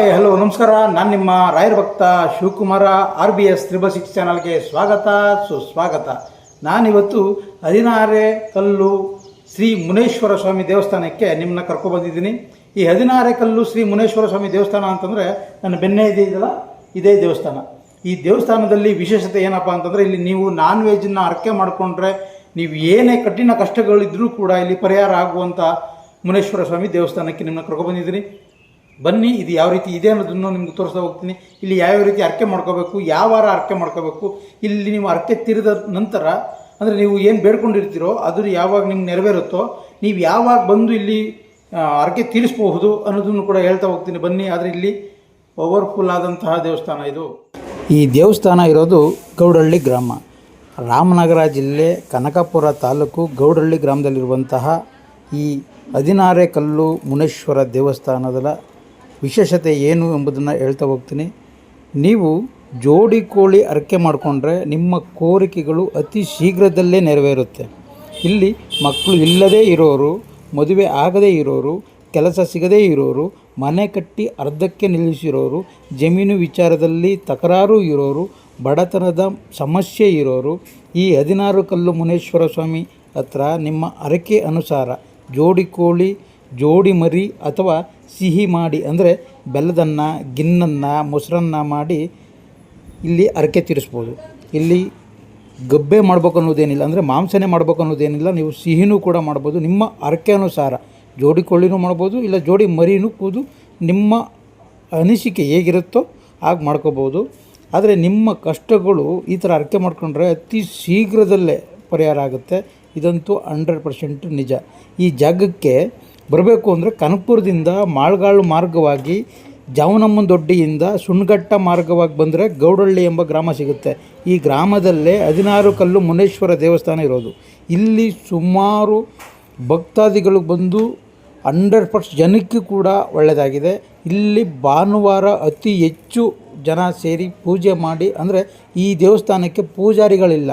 Hi hello ನಮಸ್ಕಾರ. ನಾನು ನಿಮ್ಮ ರಾಯರ್ ಭಕ್ತ Shivakumara R B S triple six ಚಾನಲ್ಗೆ ಸ್ವಾಗತ, ಸುಸ್ವಾಗತ. ನಾನಿವತ್ತು ಹದಿನಾರೇ ಕಲ್ಲು ಶ್ರೀ ಮುನೇಶ್ವರ ಸ್ವಾಮಿ ದೇವಸ್ಥಾನಕ್ಕೆ ನಿಮ್ಮನ್ನ ಕರ್ಕೊಬಂದಿದ್ದೀನಿ ಈ ಹದಿನಾರೇ ಕಲ್ಲು ಶ್ರೀ ಮುನೇಶ್ವರ ಸ್ವಾಮಿ ದೇವಸ್ಥಾನ ಅಂತಂದರೆ ನನ್ನ ಬೆನ್ನೆ ಇದೆ ಇದಲ್ಲ ಇದೇ ದೇವಸ್ಥಾನ. ಈ ದೇವಸ್ಥಾನದಲ್ಲಿ ವಿಶೇಷತೆ ಏನಪ್ಪ ಅಂತಂದರೆ ಇಲ್ಲಿ ನೀವು ನಾನ್ ವೆಜ್ನ ಅರ್ಕೆ ಮಾಡಿಕೊಂಡ್ರೆ ನೀವು ಏನೇ ಕಠಿಣ ಕಷ್ಟಗಳಿದ್ರೂ ಕೂಡ ಇಲ್ಲಿ ಪರಿಹಾರ ಆಗುವಂಥ ಮುನೇಶ್ವರ ಸ್ವಾಮಿ ದೇವಸ್ಥಾನಕ್ಕೆ ನಿಮ್ಮನ್ನ ಕರ್ಕೊಬಂದಿದ್ದೀನಿ ಬನ್ನಿ, ಇದು ಯಾವ ರೀತಿ ಇದೆ ಅನ್ನೋದನ್ನು ನಿಮ್ಗೆ ತೋರಿಸ್ತಾ ಹೋಗ್ತೀನಿ. ಇಲ್ಲಿ ಯಾವ್ಯಾವ ರೀತಿ ಅರ್ಕೆ ಮಾಡ್ಕೋಬೇಕು, ಯಾವ ವಾರ ಅರ್ಕೆ ಮಾಡ್ಕೋಬೇಕು, ಇಲ್ಲಿ ನೀವು ಅರ್ಕೆ ತೀರಿದ ನಂತರ, ಅಂದರೆ ನೀವು ಏನು ಬೇಡ್ಕೊಂಡಿರ್ತೀರೋ, ಅದು ಯಾವಾಗ ನಿಮ್ಗೆ ನೆರವೇರುತ್ತೋ, ನೀವು ಯಾವಾಗ ಬಂದು ಇಲ್ಲಿ ಅರ್ಕೆ ತೀರಿಸಬಹುದು ಅನ್ನೋದನ್ನು ಕೂಡ ಹೇಳ್ತಾ ಹೋಗ್ತೀನಿ. ಬನ್ನಿ, ಆದರೆ ಇಲ್ಲಿ ಪವರ್ಫುಲ್ ಆದಂತಹ ದೇವಸ್ಥಾನ ಇದು. ಈ ದೇವಸ್ಥಾನ ಇರೋದು ಗೌಡಹಳ್ಳಿ ಗ್ರಾಮ. ರಾಮನಗರ ಜಿಲ್ಲೆ ಕನಕಪುರ ತಾಲೂಕು ಗೌಡಹಳ್ಳಿ ಗ್ರಾಮದಲ್ಲಿರುವಂತಹ ಈ ಹದಿನಾರೇ ಕಲ್ಲು ಮುನೇಶ್ವರ ದೇವಸ್ಥಾನದ ವಿಶೇಷತೆ ಏನು ಎಂಬುದನ್ನು ಹೇಳ್ತಾ ಹೋಗ್ತೀನಿ. ನೀವು ಜೋಡಿ ಕೋಳಿ ಅರಕೆ ಮಾಡಿಕೊಂಡ್ರೆ ನಿಮ್ಮ ಕೋರಿಕೆಗಳು ಅತಿ ಶೀಘ್ರದಲ್ಲೇ ನೆರವೇರುತ್ತೆ. ಇಲ್ಲಿ ಮಕ್ಕಳು ಇಲ್ಲದೇ ಇರೋರು, ಮದುವೆ ಆಗದೇ ಇರೋರು, ಕೆಲಸ ಸಿಗದೇ ಇರೋರು, ಮನೆ ಕಟ್ಟಿ ಅರ್ಧಕ್ಕೆ ನಿಲ್ಲಿಸಿರೋರು, ಜಮೀನು ವಿಚಾರದಲ್ಲಿ ತಕರಾರು ಇರೋರು, ಬಡತನದ ಸಮಸ್ಯೆ ಇರೋರು, ಈ ಹದಿನಾರು ಕಲ್ಲು ಮುನೇಶ್ವರ ಸ್ವಾಮಿ ಹತ್ರ ನಿಮ್ಮ ಅರಕೆ ಅನುಸಾರ ಜೋಡಿ ಕೋಳಿ ಜೋಡಿ ಮರಿ ಅಥವಾ ಸಿಹಿ ಮಾಡಿ, ಅಂದರೆ ಬೆಲ್ಲದನ್ನು, ಗಿನ್ನನ್ನು, ಮೊಸರನ್ನ ಮಾಡಿ ಇಲ್ಲಿ ಅರಕೆ ತೀರಿಸ್ಬೋದು. ಇಲ್ಲಿ ಗಬ್ಬೆ ಮಾಡ್ಬೇಕು ಅನ್ನೋದೇನಿಲ್ಲ, ಅಂದರೆ ಮಾಂಸನೇ ಮಾಡ್ಬೇಕು ಅನ್ನೋದೇನಿಲ್ಲ, ನೀವು ಸಿಹಿನೂ ಕೂಡ ಮಾಡ್ಬೋದು. ನಿಮ್ಮ ಅರಕೆ ಅನುಸಾರ ಜೋಡಿ ಕೊಳ್ಳಿನೂ ಮಾಡ್ಬೋದು, ಇಲ್ಲ ಜೋಡಿ ಮರಿನೂ ಕೂದು ನಿಮ್ಮ ಅನಿಸಿಕೆ ಹೇಗಿರುತ್ತೋ ಹಾಗೆ ಮಾಡ್ಕೋಬೋದು. ಆದರೆ ನಿಮ್ಮ ಕಷ್ಟಗಳು ಈ ಥರ ಅರಕೆ ಮಾಡ್ಕೊಂಡ್ರೆ ಅತಿ ಶೀಘ್ರದಲ್ಲೇ ಪರಿಹಾರ ಆಗುತ್ತೆ. ಇದಂತೂ ಹಂಡ್ರೆಡ್ ಪರ್ಸೆಂಟ್ ನಿಜ. ಈ ಜಾಗಕ್ಕೆ ಬರಬೇಕು ಅಂದರೆ ಕನಕಪುರದಿಂದ ಮಾಳ್ಗಾಳು ಮಾರ್ಗವಾಗಿ ಜಾವನಮ್ಮನ ದೊಡ್ಡಿಯಿಂದ ಸುಣ್ಗಟ್ಟ ಮಾರ್ಗವಾಗಿ ಬಂದರೆ ಗೌಡಳ್ಳಿ ಎಂಬ ಗ್ರಾಮ ಸಿಗುತ್ತೆ. ಈ ಗ್ರಾಮದಲ್ಲೇ ಹದಿನಾರು ಕಲ್ಲು ಮುನೇಶ್ವರ ದೇವಸ್ಥಾನ ಇರೋದು. ಇಲ್ಲಿ ಸುಮಾರು ಭಕ್ತಾದಿಗಳು ಬಂದು ಹಂಡ್ರೆಡ್ ಪರ್ಸೆಂಟ್ ಜನಕ್ಕೆ ಕೂಡ ಒಳ್ಳೆಯದಾಗಿದೆ ಇಲ್ಲಿ ಭಾನುವಾರ ಅತಿ ಹೆಚ್ಚು ಜನ ಸೇರಿ ಪೂಜೆ ಮಾಡಿ ಅಂದರೆ ಈ ದೇವಸ್ಥಾನಕ್ಕೆ ಪೂಜಾರಿಗಳಿಲ್ಲ.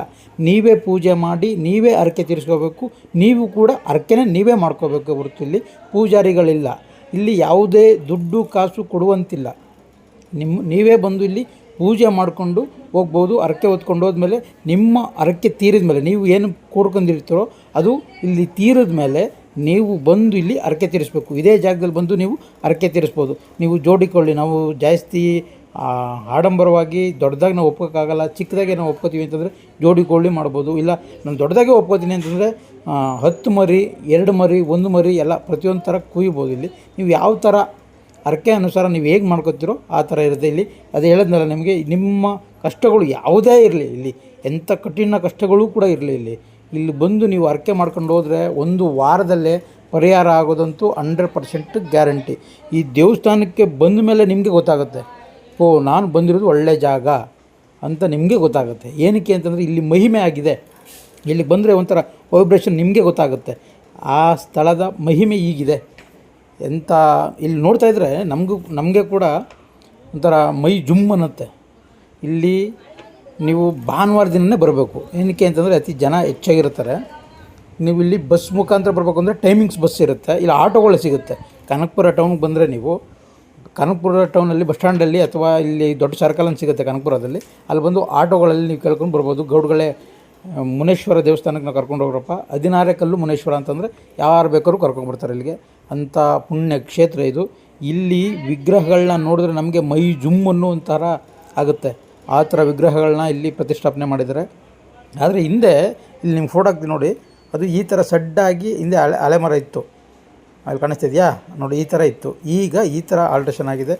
ನೀವೇ ಪೂಜೆ ಮಾಡಿ, ನೀವೇ ಹರಕೆ ತೀರಿಸ್ಕೋಬೇಕು, ನೀವು ಕೂಡ ಹರಕೆನೇ ನೀವೇ ಮಾಡ್ಕೋಬೇಕು ಹೊರತು ಇಲ್ಲಿ ಪೂಜಾರಿಗಳಿಲ್ಲ. ಇಲ್ಲಿ ಯಾವುದೇ ದುಡ್ಡು ಕಾಸು ಕೊಡುವಂತಿಲ್ಲ. ನಿಮ್ಮ ನೀವೇ ಬಂದು ಇಲ್ಲಿ ಪೂಜೆ ಮಾಡಿಕೊಂಡು ಹೋಗ್ಬೋದು, ಹರಕೆ ಹೊತ್ಕೊಂಡು ಹೋದ್ಮೇಲೆ ನಿಮ್ಮ ಹರಕೆ ತೀರಿದ ಮೇಲೆ ನೀವು ಏನು ಕೂಡ್ಕೊಂಡಿರ್ತೀರೋ ಅದು ಇಲ್ಲಿ ತೀರಿದ ಮೇಲೆ ನೀವು ಬಂದು ಇಲ್ಲಿ ಹರಕೆ ತೀರಿಸ್ಬೇಕು. ಇದೇ ಜಾಗದಲ್ಲಿ ಬಂದು ನೀವು ಹರಕೆ ತೀರಿಸ್ಬೋದು. ನೀವು ಜೋಡಿಕೊಳ್ಳಿ, ನಾವು ಜಾಸ್ತಿ ಆಡಂಬರವಾಗಿ ದೊಡ್ಡದಾಗಿ ನಾವು ಒಪ್ಕೋಕ್ಕಾಗಲ್ಲ, ಚಿಕ್ಕದಾಗೆ ನಾವು ಒಪ್ಕೋತೀವಿ ಅಂತಂದರೆ ಜೋಡಿ ಕೋಳಿ ಮಾಡ್ಬೋದು. ಇಲ್ಲ, ನಾನು ದೊಡ್ಡದಾಗೆ ಒಪ್ಕೋತೀನಿ ಅಂತಂದರೆ ಹತ್ತು ಮರಿ, ಎರಡು ಮರಿ, ಒಂದು ಮರಿ ಎಲ್ಲ ಪ್ರತಿಯೊಂದು ಥರ ಕುಯ್ಬೋದು ಇಲ್ಲಿ. ನೀವು ಯಾವ ಥರ ಅರಕೆ ಅನುಸಾರ ನೀವು ಹೇಗೆ ಮಾಡ್ಕೊತೀರೋ ಆ ಥರ ಇರುತ್ತೆ ಇಲ್ಲಿ. ಅದು ಹೇಳಿದ್ನಲ್ಲ ನಿಮಗೆ, ನಿಮ್ಮ ಕಷ್ಟಗಳು ಯಾವುದೇ ಇರಲಿ ಇಲ್ಲಿ. ಎಂಥ ಕಠಿಣ ಕಷ್ಟಗಳು ಕೂಡ ಇರಲಿ ಇಲ್ಲಿ. ಇಲ್ಲಿ ಬಂದು ನೀವು ಅರ್ಕೆ ಮಾಡ್ಕೊಂಡು ಹೋದರೆ ಒಂದು ವಾರದಲ್ಲೇ ಪರಿಹಾರ ಆಗೋದಂತೂ ಹಂಡ್ರೆಡ್ ಪರ್ಸೆಂಟ್ ಗ್ಯಾರಂಟಿ. ಈ ದೇವಸ್ಥಾನಕ್ಕೆ ಬಂದ ಮೇಲೆ ನಿಮಗೆ ಗೊತ್ತಾಗುತ್ತೆ. ಓ, ನಾನು ಬಂದಿರೋದು ಒಳ್ಳೆ ಜಾಗ ಅಂತ ನಿಮಗೆ ಗೊತ್ತಾಗುತ್ತೆ. ಏನಕ್ಕೆ ಅಂತಂದರೆ ಇಲ್ಲಿ ಮಹಿಮೆ ಆಗಿದೆ. ಇಲ್ಲಿ ಬಂದರೆ ಒಂಥರ ವೈಬ್ರೇಷನ್ ನಿಮಗೆ ಗೊತ್ತಾಗುತ್ತೆ. ಆ ಸ್ಥಳದ ಮಹಿಮೆ ಈಗಿದೆ ಎಂಥ ಇಲ್ಲಿ ನೋಡ್ತಾ ಇದ್ದರೆ ನಮಗೂ, ನಮಗೆ ಕೂಡ ಒಂಥರ ಮೈ ಜುಮ್ ಅನ್ನತ್ತೆ. ಇಲ್ಲಿ ನೀವು ಭಾನುವಾರ ದಿನವೇ ಬರಬೇಕು. ಏನಕ್ಕೆ ಅಂತಂದರೆ ಅತಿ ಜನ ಹೆಚ್ಚಾಗಿರ್ತಾರೆ. ನೀವು ಇಲ್ಲಿ ಬಸ್ ಮುಖಾಂತರ ಬರಬೇಕು ಅಂದರೆ ಟೈಮಿಂಗ್ಸ್ ಬಸ್ ಇರುತ್ತೆ. ಇಲ್ಲ ಆಟೋಗಳು ಸಿಗುತ್ತೆ. ಕನಕಪುರ ಟೌನ್ಗೆ ಬಂದರೆ ನೀವು ಕನಕಪುರ ಟೌನಲ್ಲಿ ಬಸ್ ಸ್ಟ್ಯಾಂಡಲ್ಲಿ ಅಥವಾ ಇಲ್ಲಿ ದೊಡ್ಡ ಸರ್ಕಲ್ ಅಂತ ಸಿಗುತ್ತೆ ಕನಕಪುರದಲ್ಲಿ. ಅಲ್ಲಿ ಬಂದು ಆಟೋಗಳಲ್ಲಿ ನೀವು ಕೇಳ್ಕೊಂಡು ಬರ್ಬೋದು. ಗೌಡ್ಗಳೇ ಮುನೇಶ್ವರ ದೇವಸ್ಥಾನಕ್ಕೆ ನಾವು ಕರ್ಕೊಂಡು ಹೋಗ್ರಪ್ಪ. ಹದಿನಾರೇ ಕಲ್ಲು ಮುನೇಶ್ವರ ಅಂತಂದರೆ ಯಾರು ಬೇಕಾದ್ರೂ ಕರ್ಕೊಂಡು ಬರ್ತಾರೆ ಇಲ್ಲಿಗೆ. ಅಂಥ ಪುಣ್ಯ ಕ್ಷೇತ್ರ ಇದು. ಇಲ್ಲಿ ವಿಗ್ರಹಗಳನ್ನ ನೋಡಿದ್ರೆ ನಮಗೆ ಮೈ ಜುಮ್ ಅನ್ನೋ ಒಂಥರ ಆಗುತ್ತೆ. ಆ ಥರ ವಿಗ್ರಹಗಳನ್ನ ಇಲ್ಲಿ ಪ್ರತಿಷ್ಠಾಪನೆ ಮಾಡಿದ್ದಾರೆ. ಆದರೆ ಹಿಂದೆ, ಇಲ್ಲಿ ನಿಮ್ಗೆ ಫೋಟೋ ಹಾಕ್ತೀನಿ ನೋಡಿ. ಅದು ಈ ಥರ ಸಡ್ಡಾಗಿ ಹಿಂದೆ ಹಳೆ ಅಲೆಮರ ಇತ್ತು. ಅಲ್ಲಿ ಕಾಣಿಸ್ತಿದೆಯಾ? ನೋಡಿ, ಈ ಥರ ಇತ್ತು. ಈಗ ಈ ಥರ ಆಲ್ಟ್ರೇಷನ್ ಆಗಿದೆ.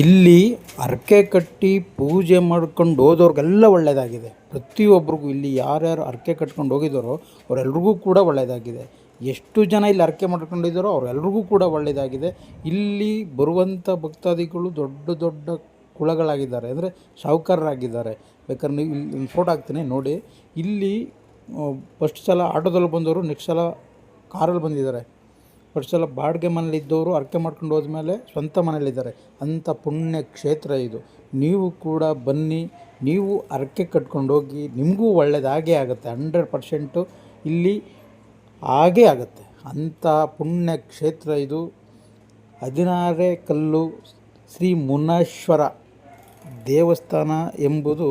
ಇಲ್ಲಿ ಅರ್ಕೆ ಕಟ್ಟಿ ಪೂಜೆ ಮಾಡ್ಕೊಂಡು ಹೋದವ್ರಿಗೆಲ್ಲ ಒಳ್ಳೆಯದಾಗಿದೆ ಪ್ರತಿಯೊಬ್ಬರಿಗೂ ಇಲ್ಲಿ ಯಾರ್ಯಾರು ಅರ್ಕೆ ಕಟ್ಕೊಂಡು ಹೋಗಿದ್ದಾರೋ, ಅವರೆಲ್ರಿಗೂ ಕೂಡ ಒಳ್ಳೆಯದಾಗಿದೆ ಎಷ್ಟು ಜನ ಇಲ್ಲಿ ಅರ್ಕೆ ಮಾಡ್ಕೊಂಡಿದ್ದಾರೋ, ಅವರೆಲ್ರಿಗೂ ಕೂಡ ಒಳ್ಳೆಯದಾಗಿದೆ ಇಲ್ಲಿ ಬರುವಂಥ ಭಕ್ತಾದಿಗಳು ದೊಡ್ಡ ದೊಡ್ಡ ಕುಳಗಳಾಗಿದ್ದಾರೆ ಅಂದರೆ ಸಾಹುಕಾರರಾಗಿದ್ದಾರೆ. ಬೇಕಾದ್ರೆ ನೀವು ಇಲ್ಲಿ ಫೋಟೋ ಹಾಕ್ತೀನಿ, ನೋಡಿ. ಇಲ್ಲಿ ಫಸ್ಟ್ ಸಲ ಆಟೋದಲ್ಲಿ ಬಂದವರು ನೆಕ್ಸ್ಟ್ ಸಲ ಕಾರಲ್ಲಿ ಬಂದಿದ್ದಾರೆ. ಫಸ್ಟ್ ಸಲ ಬಾಡಿಗೆ ಮನೇಲಿದ್ದವರು ಅರ್ಕೆ ಮಾಡ್ಕೊಂಡು ಹೋದ್ಮೇಲೆ ಸ್ವಂತ ಮನೇಲಿದ್ದಾರೆ. ಅಂಥ ಪುಣ್ಯ ಕ್ಷೇತ್ರ ಇದು. ನೀವು ಕೂಡ ಬನ್ನಿ, ನೀವು ಅರ್ಕೆ ಕಟ್ಕೊಂಡು ಹೋಗಿ, ನಿಮಗೂ ಒಳ್ಳೆಯದಾಗೇ ಆಗುತ್ತೆ, ಹಂಡ್ರೆಡ್ ಪರ್ಸೆಂಟು ಇಲ್ಲಿ ಹಾಗೇ ಆಗುತ್ತೆ. ಅಂಥ ಪುಣ್ಯ ಕ್ಷೇತ್ರ ಇದು. ಹದಿನಾರೇ ಕಲ್ಲು ಶ್ರೀ ಮುನೇಶ್ವರ ದೇವಸ್ಥಾನ ಎಂಬುದು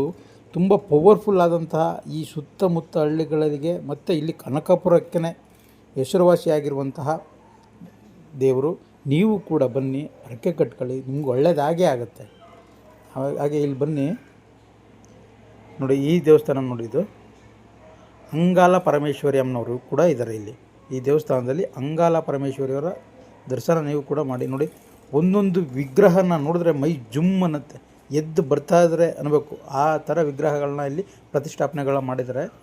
ತುಂಬ ಪವರ್ಫುಲ್ ಆದಂತಹ ಈ ಸುತ್ತಮುತ್ತ ಹಳ್ಳಿಗಳಿಗೆ ಮತ್ತು ಇಲ್ಲಿ ಕನಕಪುರಕ್ಕೆ ಹೆಸರುವಾಸಿಯಾಗಿರುವಂತಹ ದೇವರು, ನೀವು ಕೂಡ ಬನ್ನಿ, ಹರಕೆ ಕಟ್ಕೊಳ್ಳಿ, ನಿಮ್ಗೆ ಒಳ್ಳೆಯದಾಗೇ ಆಗುತ್ತೆ. ಹಾಗೆ- ಇಲ್ಲಿ ಬನ್ನಿ. ನೋಡಿ, ಈ ದೇವಸ್ಥಾನ ನೋಡಿದ್ದು ಅಂಗಾಲ ಪರಮೇಶ್ವರಿ ಅಮ್ಮನವರು ಕೂಡ ಇದ್ದಾರೆ ಇಲ್ಲಿ. ಈ ದೇವಸ್ಥಾನದಲ್ಲಿ ಅಂಗಾಲ ಪರಮೇಶ್ವರಿಯವರ ದರ್ಶನ ನೀವು ಕೂಡ ಮಾಡಿ. ನೋಡಿ, ಒಂದೊಂದು ವಿಗ್ರಹನ ನೋಡಿದ್ರೆ ಮೈ ಜುಮ್ ಅನ್ನತ್ತೆ ಎದ್ದು ಬರ್ತಾ ಇದ್ರೆ ಅನ್ನಬೇಕು ಆ ಥರ ವಿಗ್ರಹಗಳನ್ನ ಇಲ್ಲಿ ಪ್ರತಿಷ್ಠಾಪನೆಗಳನ್ನ ಮಾಡಿದ್ದಾರೆ.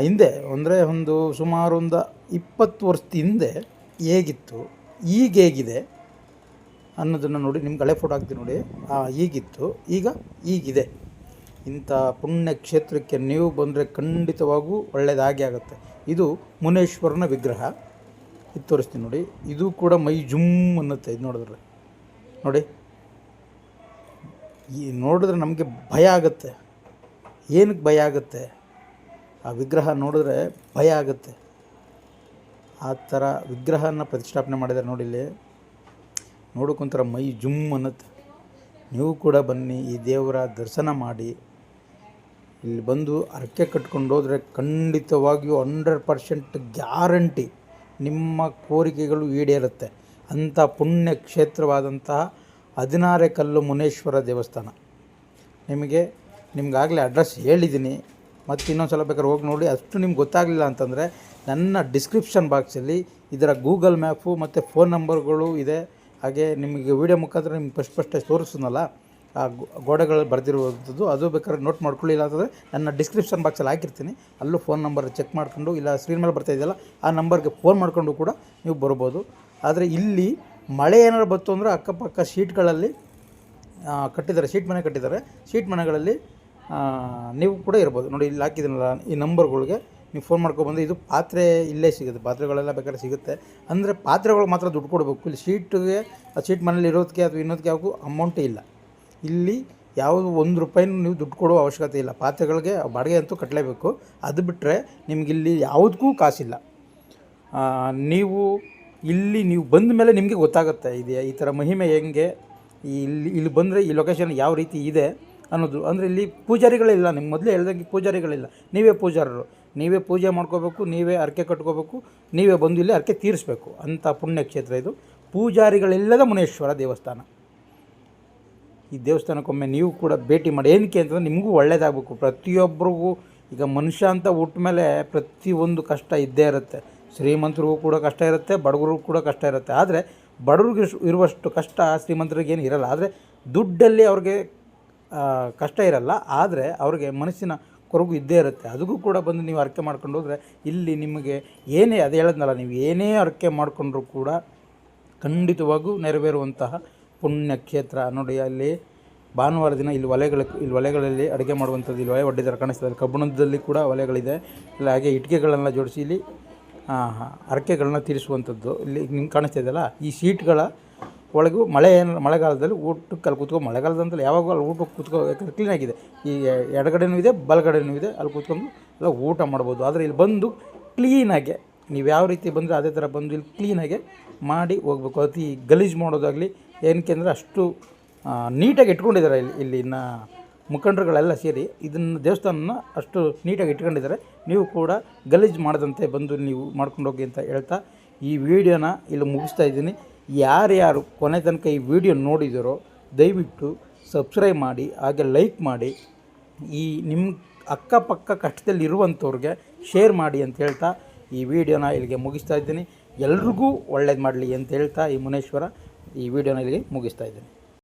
ಹಿಂದೆ, ಅಂದರೆ ಒಂದು ಸುಮಾರು ಒಂದು ಇಪ್ಪತ್ತು ವರ್ಷದ ಹಿಂದೆ ಹೇಗಿತ್ತು? ಈಗ ಹೇಗಿದೆ? ಅನ್ನೋದನ್ನು ನೋಡಿ, ನಿಮ್ಗೆ ಹಳೆ ಫೋಟೋ ಹಾಕ್ತೀನಿ ನೋಡಿ. ಆ, ಈಗಿತ್ತು. ಈಗ ಈಗಿದೆ. ಇಂಥ ಪುಣ್ಯ ಕ್ಷೇತ್ರಕ್ಕೆ ನೀವು ಬಂದರೆ ಖಂಡಿತವಾಗೂ ಒಳ್ಳೆಯದಾಗಿ ಆಗುತ್ತೆ. ಇದು ಮುನೇಶ್ವರನ ವಿಗ್ರಹ. ಇದು ತೋರಿಸ್ತೀನಿ ನೋಡಿ. ಇದು ಕೂಡ ಮೈ ಜುಮ್ ಅನ್ನುತ್ತೆ ಇದು ನೋಡಿದ್ರೆ. ನೋಡಿ. ಈ ನೋಡಿದ್ರೆ ನಮಗೆ ಭಯ ಆಗುತ್ತೆ. ಏನಕ್ಕೆ ಭಯ ಆಗುತ್ತೆ? ಆ ವಿಗ್ರಹ ನೋಡಿದ್ರೆ ಭಯ ಆಗುತ್ತೆ. ಆ ಥರ ವಿಗ್ರಹನ ಪ್ರತಿಷ್ಠಾಪನೆ ಮಾಡಿದ್ದಾರೆ ನೋಡಿ ಇಲ್ಲಿ. ನೋಡೋಕ್ಕಂತರ ಮೈ ಜುಮ್ ಅನ್ನತ್ತೆ. ನೀವು ಕೂಡ ಬನ್ನಿ, ಈ ದೇವರ ದರ್ಶನ ಮಾಡಿ. ಇಲ್ಲಿ ಬಂದು ಅರಕೆ ಕಟ್ಕೊಂಡು ಹೋದರೆ ಖಂಡಿತವಾಗಿಯೂ ಹಂಡ್ರೆಡ್ ಪರ್ಸೆಂಟ್ ಗ್ಯಾರಂಟಿ ನಿಮ್ಮ ಕೋರಿಕೆಗಳು ಈಡೇರುತ್ತೆ. ಅಂಥ ಪುಣ್ಯ ಕ್ಷೇತ್ರವಾದಂತಹ ಹದಿನಾರೆ ಕಲ್ಲು ಮುನೇಶ್ವರ ದೇವಸ್ಥಾನ. ನಿಮಗೆ ನಿಮಗಾಗಲೇ ಅಡ್ರೆಸ್ ಹೇಳಿದ್ದೀನಿ. ಮತ್ತು ಇನ್ನೊಂದು ಸಲ ಬೇಕಾದ್ರೆ ಹೋಗಿ ನೋಡಿ. ಅಷ್ಟು ನಿಮ್ಗೆ ಗೊತ್ತಾಗಲಿಲ್ಲ ಅಂತಂದರೆ ನನ್ನ ಡಿಸ್ಕ್ರಿಪ್ಷನ್ ಬಾಕ್ಸಲ್ಲಿ ಇದರ ಗೂಗಲ್ ಮ್ಯಾಪು ಮತ್ತು ಫೋನ್ ನಂಬರ್ಗಳು ಇದೆ. ಹಾಗೆ ನಿಮಗೆ ವಿಡಿಯೋ ಮುಖಾಂತರ ನಿಮ್ಗೆ ಫಸ್ಟ್ ಫಸ್ಟೇ ತೋರಿಸ್ನಲ್ಲ ಆ ಗೋಡೆಗಳಲ್ಲಿ ಬರೆದಿರುವಂಥದ್ದು, ಅದು ಬೇಕಾದ್ರೆ ನೋಟ್ ಮಾಡ್ಕೊಳ್ಳಿಲ್ಲ ಅಂತಂದರೆ ನನ್ನ ಡಿಸ್ಕ್ರಿಪ್ಷನ್ ಬಾಕ್ಸಲ್ಲಿ ಹಾಕಿರ್ತೀನಿ. ಅಲ್ಲೂ ಫೋನ್ ನಂಬರ್ ಚೆಕ್ ಮಾಡಿಕೊಂಡು, ಇಲ್ಲ ಸ್ಕ್ರೀನ್ ಮೇಲೆ ಬರ್ತಾ ಇದೆಯಲ್ಲ, ಆ ನಂಬರ್ಗೆ ಫೋನ್ ಮಾಡಿಕೊಂಡು ಕೂಡ ನೀವು ಬರ್ಬೋದು ಆದರೆ ಇಲ್ಲಿ ಮಳೆ ಏನಾರು ಬಂತು ಅಂದರೆ ಅಕ್ಕಪಕ್ಕ ಶೀಟ್ಗಳಲ್ಲಿ ಕಟ್ಟಿದ್ದಾರೆ ಶೀಟ್ ಮನೆ ಕಟ್ಟಿದ್ದಾರೆ. ಶೀಟ್ ಮನೆಗಳಲ್ಲಿ ನೀವು ಕೂಡ ಇರ್ಬೋದು. ನೋಡಿ, ಇಲ್ಲಿ ಹಾಕಿದ್ದೀನಲ್ಲ, ಈ ನಂಬರ್ಗಳಿಗೆ ನೀವು ಫೋನ್ ಮಾಡ್ಕೊಬಂದು ಇದು ಪಾತ್ರೆ ಇಲ್ಲೇ ಸಿಗುತ್ತೆ. ಪಾತ್ರೆಗಳೆಲ್ಲ ಬೇಕಾದ್ರೆ ಸಿಗುತ್ತೆ. ಅಂದರೆ ಪಾತ್ರೆಗಳು ಮಾತ್ರ ದುಡ್ಡು ಕೊಡಬೇಕು. ಇಲ್ಲಿ ಶೀಟ್ಗೆ, ಆ ಶೀಟ್ ಮನೇಲಿ ಇರೋದಕ್ಕೆ ಅಥವಾ ಇನ್ನೋದಕ್ಕೆ ಯಾವಾಗೂ ಅಮೌಂಟೇ ಇಲ್ಲ. ಇಲ್ಲಿ ಯಾವುದು ಒಂದು ರೂಪಾಯಿನೂ ನೀವು ದುಡ್ಡು ಕೊಡುವ ಅವಶ್ಯಕತೆ ಇಲ್ಲ. ಪಾತ್ರೆಗಳಿಗೆ ಬಾಡಿಗೆ ಅಂತೂ ಕಟ್ಟಲೇಬೇಕು ಅದು ಬಿಟ್ಟರೆ ನಿಮಗಿಲ್ಲಿ ಯಾವುದಕ್ಕೂ ಕಾಸಿಲ್ಲ. ನೀವು ಇಲ್ಲಿ ನೀವು ಬಂದ ಮೇಲೆ ನಿಮಗೆ ಗೊತ್ತಾಗುತ್ತೆ. ಇದೆ ಈ ಥರ ಮಹಿಮೆ ಹೆಂಗೆ ಇಲ್ಲಿ ಇಲ್ಲಿ ಬಂದರೆ ಈ ಲೊಕೇಶನ್ ಯಾವ ರೀತಿ ಇದೆ. ಅನ್ನೋದು. ಅಂದರೆ ಇಲ್ಲಿ ಪೂಜಾರಿಗಳಿಲ್ಲ. ನಿಮ್ಮ ಮೊದಲೇ ಹೇಳ್ದಂಗೆ ಪೂಜಾರಿಗಳಿಲ್ಲ. ನೀವೇ ಪೂಜಾರರು. ನೀವೇ ಪೂಜೆ ಮಾಡ್ಕೋಬೇಕು, ನೀವೇ ಹರಕೆ ಕಟ್ಕೋಬೇಕು, ನೀವೇ ಬಂದು ಇಲ್ಲಿ ಹರಕೆ ತೀರಿಸ್ಬೇಕು. ಅಂಥ ಪುಣ್ಯಕ್ಷೇತ್ರ ಇದು. ಪೂಜಾರಿಗಳಿಲ್ಲದ ಮುನೇಶ್ವರ ದೇವಸ್ಥಾನ. ಈ ದೇವಸ್ಥಾನಕ್ಕೊಮ್ಮೆ ನೀವು ಕೂಡ ಭೇಟಿ ಮಾಡಿ. ಏನಕ್ಕೆ ಅಂತಂದರೆ ನಿಮಗೂ ಒಳ್ಳೇದಾಗಬೇಕು. ಪ್ರತಿಯೊಬ್ಬರಿಗೂ ಈಗ ಮನುಷ್ಯ ಅಂತ ಹುಟ್ಟ ಮೇಲೆ ಪ್ರತಿಯೊಂದು ಕಷ್ಟ ಇದ್ದೇ ಇರುತ್ತೆ. ಶ್ರೀಮಂತರಿಗೂ ಕೂಡ ಕಷ್ಟ ಇರುತ್ತೆ, ಬಡವರಿಗೂ ಕೂಡ ಕಷ್ಟ ಇರುತ್ತೆ. ಆದರೆ ಬಡವ್ರಿಗೆ ಇರುವಷ್ಟು ಕಷ್ಟ ಶ್ರೀಮಂತರಿಗೇನು ಇರಲ್ಲ. ಆದರೆ ದುಡ್ಡಲ್ಲಿ ಅವ್ರಿಗೆ ಕಷ್ಟ ಇರಲ್ಲ, ಆದರೆ ಅವ್ರಿಗೆ ಮನಸ್ಸಿನ ಕೊರಗು ಇದ್ದೇ ಇರುತ್ತೆ. ಅದಕ್ಕೂ ಕೂಡ ಬಂದು ನೀವು ಅರಕೆ ಮಾಡ್ಕೊಂಡು ಹೋದರೆ ಇಲ್ಲಿ ನಿಮಗೆ ಏನೇ, ಅದು ಹೇಳದ್ನಲ್ಲ, ನೀವು ಏನೇ ಅರಕೆ ಮಾಡಿಕೊಂಡ್ರೂ ಕೂಡ ಖಂಡಿತವಾಗೂ ನೆರವೇರುವಂತಹ ಪುಣ್ಯ ಕ್ಷೇತ್ರ. ನೋಡಿ, ಅಲ್ಲಿ ಭಾನುವಾರ ದಿನ ಇಲ್ಲಿ ಒಲೆಗಳ, ಇಲ್ಲಿ ಒಲೆಗಳಲ್ಲಿ ಅಡುಗೆ ಮಾಡುವಂಥದ್ದು ಇಲ್ಲಿ ಒಲೆ ಒಡ್ಡಿದ್ದಾರೆ ಕಾಣಿಸ್ತದೆ ಕಬ್ಬಣದಲ್ಲಿ ಕೂಡ ಒಲೆಗಳಿದೆ. ಇಲ್ಲ, ಹಾಗೆ ಇಟ್ಟಿಗೆಗಳನ್ನೆಲ್ಲ ಜೋಡಿಸಿ ಇಲ್ಲಿ ಹರಕೆಗಳನ್ನ ತೀರಿಸುವಂಥದ್ದು. ಇಲ್ಲಿ ನಿಮ್ಗೆ ಕಾಣಿಸ್ತಾ ಇದೆಯಲ್ಲ, ಈ ಸೀಟ್ಗಳ ಒಳಗೂ ಮಳೆ ಏನು ಮಳೆಗಾಲದಲ್ಲಿ ಊಟಕ್ಕೆ ಅಲ್ಲಿ ಕೂತ್ಕೊಂಡು ಮಳೆಗಾಲದಂತಲ್ಲ ಯಾವಾಗೂ ಅಲ್ಲಿ ಊಟಕ್ಕೆ ಕೂತ್ಕೋ ಯಾಕಂದ್ರೆ ಕ್ಲೀನಾಗಿದೆ ಈ ಎಡಗಡೆನೂ ಇದೆ, ಬಲಗಡೆನೂ ಇದೆ, ಅಲ್ಲಿ ಕೂತ್ಕೊಂಡು ಎಲ್ಲ ಊಟ ಮಾಡ್ಬೋದು. ಆದರೆ ಇಲ್ಲಿ ಬಂದು ಕ್ಲೀನಾಗೆ ನೀವು ಯಾವ ರೀತಿ ಬಂದರೆ ಅದೇ ಥರ ಬಂದು ಇಲ್ಲಿ ಕ್ಲೀನಾಗೆ ಮಾಡಿ ಹೋಗ್ಬೇಕು. ಅತಿ ಗಲೀಜು ಮಾಡೋದಾಗಲಿ, ಏನಕ್ಕೆ ಅಂದರೆ ಅಷ್ಟು ನೀಟಾಗಿ ಇಟ್ಕೊಂಡಿದ್ದಾರೆ ಇಲ್ಲಿ ಇಲ್ಲಿನ ಮುಖಂಡರುಗಳೆಲ್ಲ ಸೇರಿ. ಇದನ್ನು ದೇವಸ್ಥಾನನ ಅಷ್ಟು ನೀಟಾಗಿ ಇಟ್ಕೊಂಡಿದ್ದಾರೆ. ನೀವು ಕೂಡ ಗಲೀಜು ಮಾಡದಂತೆ ಬಂದು ನೀವು ಮಾಡ್ಕೊಂಡು ಹೋಗಿ ಅಂತ ಹೇಳ್ತಾ ಈ ವಿಡಿಯೋನ ಇಲ್ಲಿ ಮುಗಿಸ್ತಾ ಇದ್ದೀನಿ. ಯಾರ್ಯಾರು ಕೊನೆ ತನಕ ಈ ವಿಡಿಯೋ ನೋಡಿದರೋ ದಯವಿಟ್ಟು ಸಬ್ಸ್ಕ್ರೈಬ್ ಮಾಡಿ, ಹಾಗೆ ಲೈಕ್ ಮಾಡಿ. ಈ ನಿಮ್ಮ ಅಕ್ಕಪಕ್ಕ ಕಷ್ಟದಲ್ಲಿರುವಂಥವ್ರಿಗೆ ಶೇರ್ ಮಾಡಿ ಅಂತ ಹೇಳ್ತಾ ಈ ವಿಡಿಯೋನ ಇಲ್ಲಿಗೆ ಮುಗಿಸ್ತಾ ಇದ್ದೀನಿ. ಎಲ್ರಿಗೂ ಒಳ್ಳೇದು ಮಾಡಲಿ ಅಂತ ಹೇಳ್ತಾ ಈ ಮುನೇಶ್ವರ ಈ ವಿಡಿಯೋನ ಇಲ್ಲಿಗೆ ಮುಗಿಸ್ತಾ ಇದ್ದೀನಿ.